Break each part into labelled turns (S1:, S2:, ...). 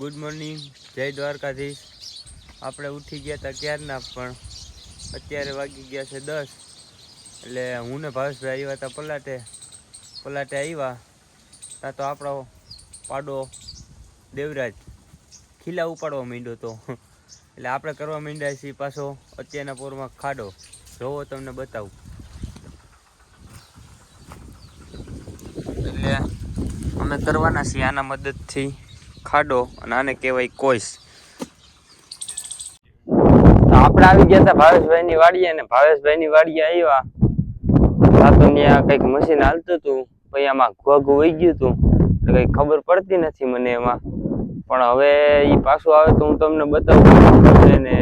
S1: Good morning જય દ્વારકાધીશ. આપણે ઉઠી ગયા હતા ક્યારના પણ અત્યારે વાગી ગયા છે દસ. એટલે હું ને ભાવેશભાઈ આવ્યા હતા પલાટે. પલાટે આવ્યા. ત્યાં તો આપણો પાડો દેવરાજ ખીલા ઉપાડવા માંડ્યો તો. એટલે આપણે કરવા માંડ્યા છીએ પાછો અત્યારના પોરમાં ખાડો. જોવો તમને બતાવું. એટલે અમે કરવાના છીએ આના મદદથી. ખાડો અને આને કહેવાય કોઈસ. આપણે આવી ગયા હતા ભાવેશભાઈ ની વાડીએ અને ભાવેશભાઈ ની વાડીએ આવ્યા. આ તો ત્યાં કંઈક મશીન હાલતું હતું. પછી આમાં ઘોઘ વહી ગયું હતું. એટલે કઈ ખબર પડતી નથી મને એમાં. પણ હવે એ પાછું આવે તો હું તમને બતાવું ને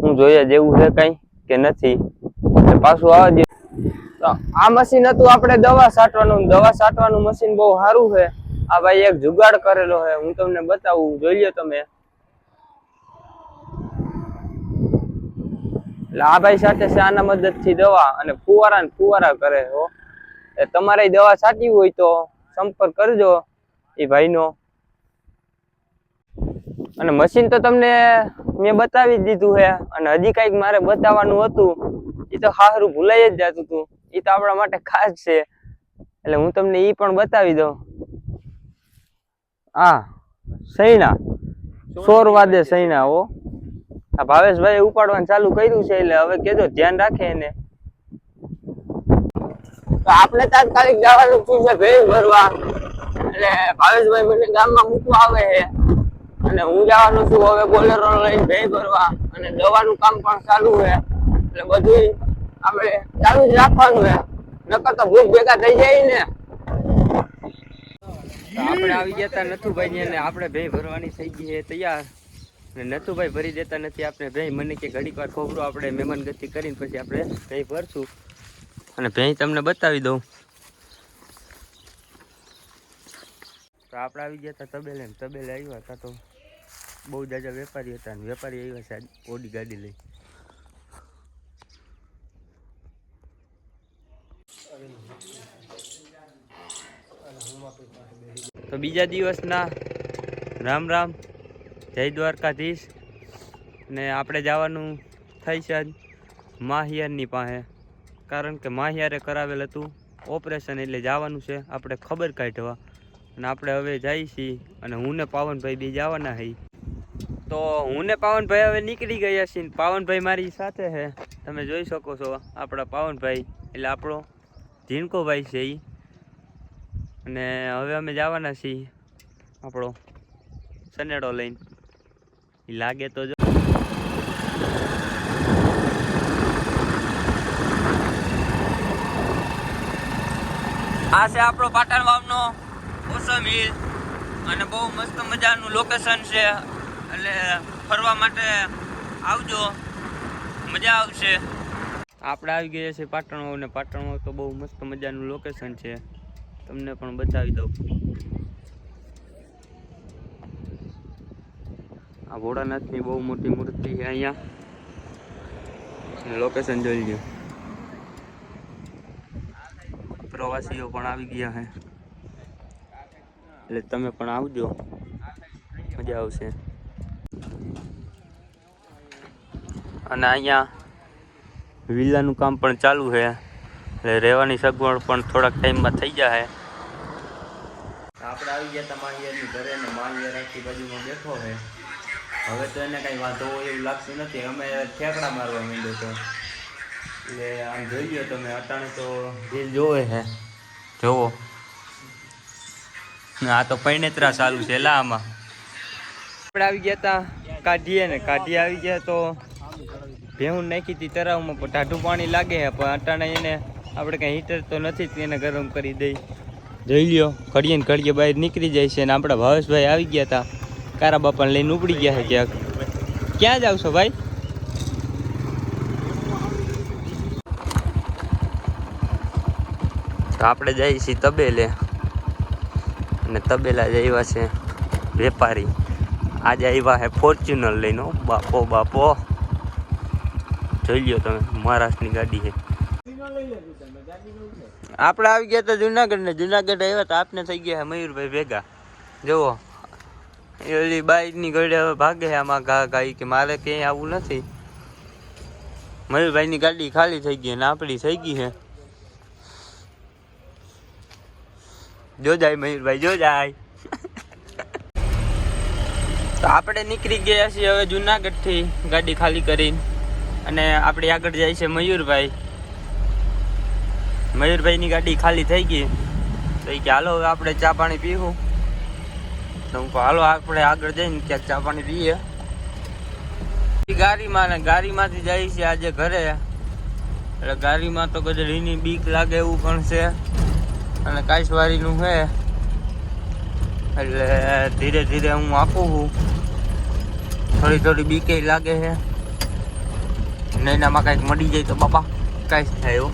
S1: હું જોઈએ જેવું છે કઈ કે નથી. પાછું આવે આ મશીન હતું આપણે દવા છાંટવાનું દવા છાંટવાનું મશીન બહુ સારું છે. આ ભાઈ એક જુગાડ કરેલો છે હું તમને બતાવું, જોઈ લો તમે. આ ભાઈ સાથે છે આના મદદથી દવા અને ફુવારા ને ફુવારા કરે હો. તમારે દવા સાચી હોય તો સંપર્ક કરજો એ ભાઈનો. અને મશીન તો તમને મેં બતાવી દીધું છે અને હજી કંઈક મારે બતાવવાનું હતું. એ તો હારું ભૂલાઈ જ જતું હતું એ તો આપણા માટે ખાસ છે. એટલે હું તમને એ પણ બતાવી દઉં. હા સૈના સોર વાદે સૈના હો. આ ભાવેશભાઈ ઉપાડવાનું ચાલુ કર્યું છે એટલે હવે કેજો ધ્યાન રાખે એને. આપણે તાત્કાલિક જવાનું શું છે ભેજ ભરવા. એટલે ભાવેશભાઈ મને ગામમાં મૂકવા આવે છે. અને હું જવાનું છું હવે બોલેરો લઈને ભેજ ભરવા. અને દવાનું કામ પણ ચાલુ છે. એટલે બધું આપણે ચાલુ જ રાખવાનું છે. નકર તો ભૂખ ભેગા થઈ જાય ને. આપણે આવી ગયા તા નથુભાઈ ને આપણે ભે ભરવાની થઈ ગઈ છે તૈયાર. ને નથુભાઈ ભરી દેતા નથી આપણે ભે મને કે ઘડીક વાર ખોબરો આપણે મહેમાન ગતિ કરીને પછી આપણે ભેં ભરશું. અને ભે તમને બતાવી દઉં. તો આપણે આવી ગયા હતા તબેલે તબેલે આવ્યા હતા તો બહુ જાજા વેપારી હતા ને વેપારી આવ્યા છે ઓડી ગાડી લઈ તો બીજા દિવસના રામ રામ, જય દ્વારકાધીશ. ને આપણે જવાનું થઈ છે આજ માહિયારની પાસે. કારણ કે માહિયારે કરાવેલ હતું ઓપરેશન એટલે જવાનું છે, આપણે ખબર કાઢવા. અને આપણે હવે જઈ છીએ અને હું ને પાવનભાઈ બી જવાના હઈ. તો હું ને પાવનભાઈ હવે નીકળી ગયા છીએ પાવનભાઈ મારી સાથે છે તમે જોઈ શકો છો આપણા પાવનભાઈ, એટલે આપણો ઝીણકોભાઈ છે એ અને હવે અમે જવાના છીએ આપણો સનેડો લઈને. એ લાગે તો જો. આ છે આપણો પાટણ વાવનો ઓસમ હિલ અને બહુ મસ્ત મજાનું લોકેશન છે. એટલે ફરવા માટે આવજો. મજા આવશે. આપણે આવી ગયા છીએ પાટણ વાવ ને પાટણ વાવ તો બહુ મસ્ત મજાનું લોકેશન છે. તમને પણ બતાવી દઉં. આ ભોળાનાથની બહુ મોટી મૂર્તિ છે અહીંયા. લોકેશન જોઈ લ્યો. પ્રવાસીઓ પણ આવી ગયા છે. એટલે તમે પણ આવજો. મજા આવશે. અને અહીંયા વિલાનું કામ પણ ચાલુ છે. એટલે રહેવાની સગવડ પણ થોડાક ટાઈમમાં થઈ જશે આપણે આવી ગયા માહિયારની ઘરે ને માહિયા રાખી બાજુમાં બેઠો છે હવે તો એને કાંઈ વાંધો હોય એવું લાગતું નથી. અમે ઠેકડા મારવા માંડ્યો તો. એટલે આમ જોઈ લો તમે અટાણે તો રીલ જોવે છે જોવો. આ તો પૈણેત્રા ચાલુ છે લા આમાં. આપણે આવી ગયા હતા કાઢીએ ને. કાઢી આવી ગયા તો ભેહું નાખી હતી તરાવમાં પણ ટાઢું પાણી લાગે છે પણ અટાણે એને આપણે કઈ હીટર તો નથી એને ગરમ કરી દઈ. જોઈ લ્યો, ઘડીએ ને ઘડીએ બહાર નીકળી જાય છે ને આપણા ભાવેશભાઈ આવી ગયા હતા કારા બાપાને લઈને ઉપડી ગયા છે ક્યાંક. ક્યાં જાવ છો ભાઈ? આપણે જઈએ છીએ તબેલે. અને તબેલા જ આવ્યા છે વેપારી. આજે આવ્યા છે ફોર્ચ્યુનર લઈને. બાપો બાપો. જોઈ લ્યો તમે, મહારાષ્ટ્રની ગાડી છે. આપણે આવી ગયા તો જુનાગઢ ને જુનાગઢ આવ્યા તો આપને થઈ ગયા મયુરભાઈ ભેગા. જુઓ. એલી બાઈકની ગાડી હવે ભાગે આમાં ઘા ગાઈ કે મારે ક્યાંય આવવું નથી. મયુરભાઈની ગાડી ખાલી થઈ ગઈ ને આપણી થઈ ગઈ છે. જોજાય મયુરભાઈ, જોજાય. તો આપણે નીકળી ગયા છીએ હવે જુનાગઢથી ગાડી ખાલી કરીને. અને આપણે આગળ જાય છે મયુરભાઈ. મયુરભાઈની ગાડી ખાલી થઈ ગઈ. તો એ કે, હાલો, હવે આપણે ચા પાણી પીવું. તો હું હાલો, આપણે આગળ જઈને ક્યાંક ચા પાણી પીએ. ગાડીમાં ને ગાડીમાંથી જાય છે આજે ઘરે. એટલે ગાડીમાં તો ગધડીની બીક લાગે એવું પણ છે. અને કાશવારીનું છે. એટલે ધીરે ધીરે હું આપું છું. થોડી થોડી બીકે લાગે છે. નહીં એનામાં કાંઈક મળી જાય તો બાપા કાંઈ થાય એવું